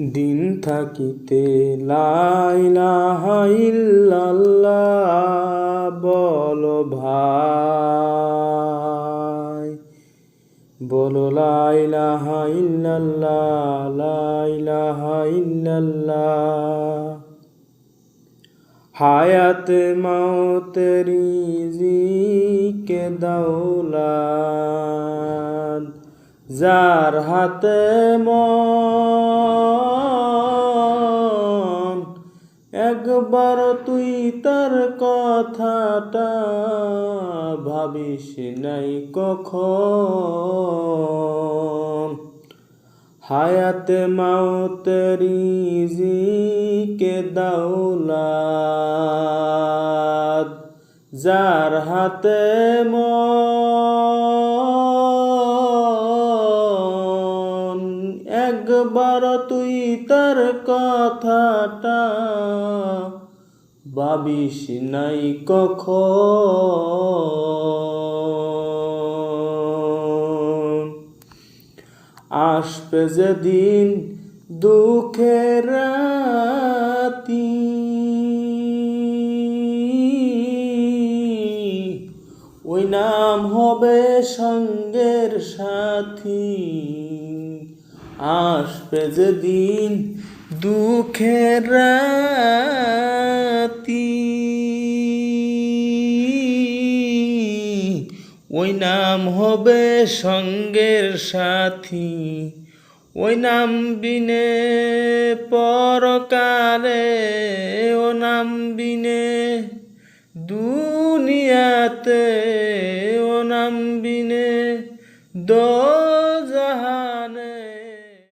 দিন থাকিতে লাইলাহা ইল্লাল্লাহ, বলো ভাই। বলো লাইলাহা ইল্লাল্লাহ লাইলাহা ইল্লাল্লাহ। হায়াত মৌত রিজিকে দৌলাদ যার হাতে মন একবার তুই তার কথাটা ভাবিস নাই কখন? হায়াতে মাউত রিজিকে দাউলাদ যার হাতে মন একবার তুই তার কথাটা ভাবিস নাই কখন? আসবে যেদিন দুঃখের ওই নাম হবে সঙ্গের সাথী। আসবে যেদিন দুঃখের রাতি। ওই নাম হবে সঙ্গের সাথী। ওই নাম বিনে পরকারে ও নাম বিনে দুনিয়াতে, ও নাম বিনে দো